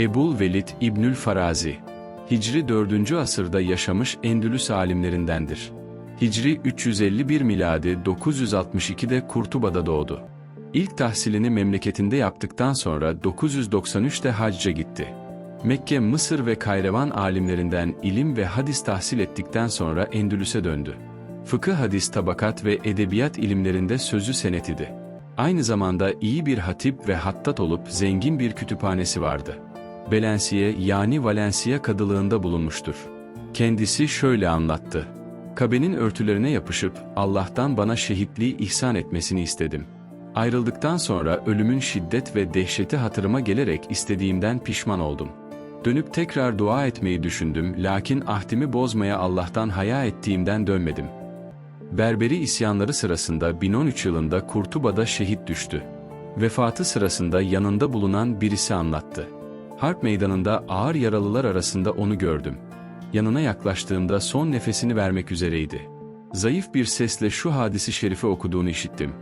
Ebul Velid İbnül Farazi, Hicri 4. asırda yaşamış Endülüs alimlerindendir. Hicri 351 miladi 962'de Kurtuba'da doğdu. İlk tahsilini memleketinde yaptıktan sonra 993'te hacca gitti. Mekke, Mısır ve Kayrevan alimlerinden ilim ve hadis tahsil ettikten sonra Endülüs'e döndü. Fıkıh hadis tabakat ve edebiyat ilimlerinde sözü senetidi. Aynı zamanda iyi bir hatip ve hattat olup zengin bir kütüphanesi vardı. Belensiye yani Valensiya kadılığında bulunmuştur. Kendisi şöyle anlattı. Kabe'nin örtülerine yapışıp Allah'tan bana şehitliği ihsan etmesini istedim. Ayrıldıktan sonra ölümün şiddet ve dehşeti hatırıma gelerek istediğimden pişman oldum. Dönüp tekrar dua etmeyi düşündüm lakin ahdimi bozmaya Allah'tan haya ettiğimden dönmedim. Berberi isyanları sırasında 1013 yılında Kurtuba'da şehit düştü. Vefatı sırasında yanında bulunan birisi anlattı. Harp meydanında ağır yaralılar arasında onu gördüm. Yanına yaklaştığımda son nefesini vermek üzereydi. Zayıf bir sesle şu hadisi şerifi okuduğunu işittim.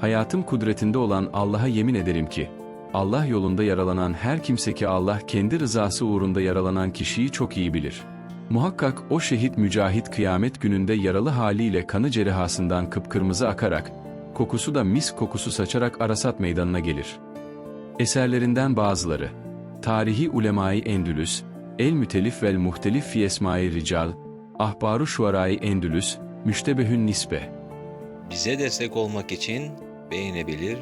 Hayatım kudretinde olan Allah'a yemin ederim ki, Allah yolunda yaralanan her kimse ki Allah kendi rızası uğrunda yaralanan kişiyi çok iyi bilir. Muhakkak o şehit mücahit kıyamet gününde yaralı haliyle kanı cerihasından kıpkırmızı akarak, kokusu da mis kokusu saçarak Arasat meydanına gelir. Eserlerinden bazıları, Tarihi Ulemai Endülüs, El Mütelif vel Muhtelif fi Esmai Rical, Ahbaru Şuarai Endülüs, Müştebehün Nisbe. Bize destek olmak için beğenebilir,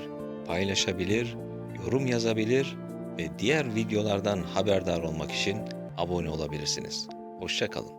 paylaşabilir, yorum yazabilir ve diğer videolardan haberdar olmak için abone olabilirsiniz. Hoşçakalın.